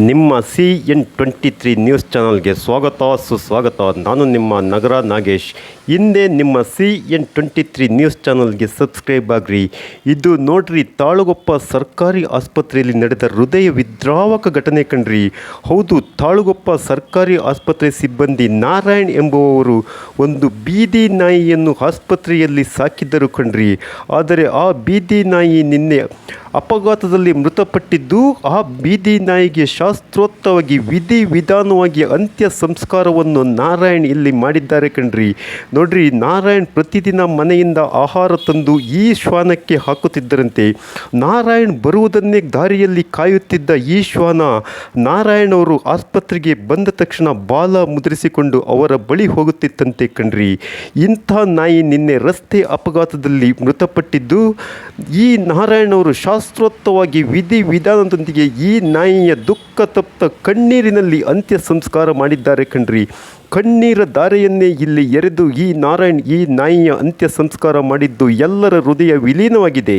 ನಿಮ್ಮ C N twenty three news ಚಾನಲ್ಗೆ ಸ್ವಾಗತ, ಸುಸ್ವಾಗತ. ನಾನು ನಿಮ್ಮ ನಗರ ನಾಗೇಶ್. ಹಿಂದೆ ನಿಮ್ಮ C N twenty three news ಚಾನಲ್ಗೆ ಸಬ್ಸ್ಕ್ರೈಬ್ ಆಗ್ರಿ. ಇದು ನೋಡ್ರಿ, ತಾಳುಗೊಪ್ಪ ಸರ್ಕಾರಿ ಆಸ್ಪತ್ರೆಯಲ್ಲಿ ನಡೆದ ಹೃದಯ ವಿದ್ರಾವಕ ಘಟನೆ ಕಂಡ್ರಿ ಹೌದು, ತಾಳುಗೊಪ್ಪ ಸರ್ಕಾರಿ ಆಸ್ಪತ್ರೆ ಸಿಬ್ಬಂದಿ ನಾರಾಯಣ್ ಎಂಬುವವರು ಒಂದು ಬೀದಿ ನಾಯಿಯನ್ನು ಆಸ್ಪತ್ರೆಯಲ್ಲಿ ಸಾಕಿದ್ದರು ಕಣ್ರಿ. ಆದರೆ ಆ ಬೀದಿ ನಾಯಿ ನಿನ್ನೆ ಅಪಘಾತದಲ್ಲಿ ಮೃತಪಟ್ಟಿದ್ದು, ಆ ಬೀದಿ ನಾಯಿಗೆ ಶಾಸ್ತ್ರೋತ್ತವಾಗಿ ವಿಧಿ ವಿಧಾನವಾಗಿ ಅಂತ್ಯ ಸಂಸ್ಕಾರವನ್ನು ನಾರಾಯಣ್ ಇಲ್ಲಿ ಮಾಡಿದ್ದಾರೆ ಕಣ್ರಿ. ನೋಡ್ರಿ, ನಾರಾಯಣ್ ಪ್ರತಿದಿನ ಮನೆಯಿಂದ ಆಹಾರ ತಂದು ಈ ಶ್ವಾನಕ್ಕೆ ಹಾಕುತ್ತಿದ್ದರಂತೆ. ನಾರಾಯಣ್ ಬರುವುದನ್ನೇ ದಾರಿಯಲ್ಲಿ ಕಾಯುತ್ತಿದ್ದ ಈ ಶ್ವಾನ ನಾರಾಯಣ್ ಅವರು ಆಸ್ಪತ್ರೆಗೆ ಬಂದ ತಕ್ಷಣ ಬಾಲ ಮುದ್ರಿಸಿಕೊಂಡು ಅವರ ಬಳಿ ಹೋಗುತ್ತಿತ್ತಂತೆ ಕಣ್ರಿ. ಇಂಥ ನಾಯಿ ನಿನ್ನೆ ರಸ್ತೆ ಅಪಘಾತದಲ್ಲಿ ಮೃತಪಟ್ಟಿದ್ದು, ಈ ನಾರಾಯಣ್ ಅವರು ಶಾಸ್ತ್ರೋಕ್ತವಾಗಿ ವಿಧಿ ವಿಧಾನದೊಂದಿಗೆ ಈ ನಾಯಿಯ ದುಃಖ ತಪ್ತ ಕಣ್ಣೀರಿನಲ್ಲಿ ಅಂತ್ಯ ಸಂಸ್ಕಾರ ಮಾಡಿದ್ದಾರೆ ಕಣ್ರಿ. ಕಣ್ಣೀರ ಧಾರೆಯನ್ನೇ ಇಲ್ಲಿ ಎರೆದು ಈ ನಾರಾಯಣ್ ಈ ನಾಯಿಯ ಅಂತ್ಯ ಸಂಸ್ಕಾರ ಮಾಡಿದ್ದು ಎಲ್ಲರ ಹೃದಯ ವಿಲೀನವಾಗಿದೆ.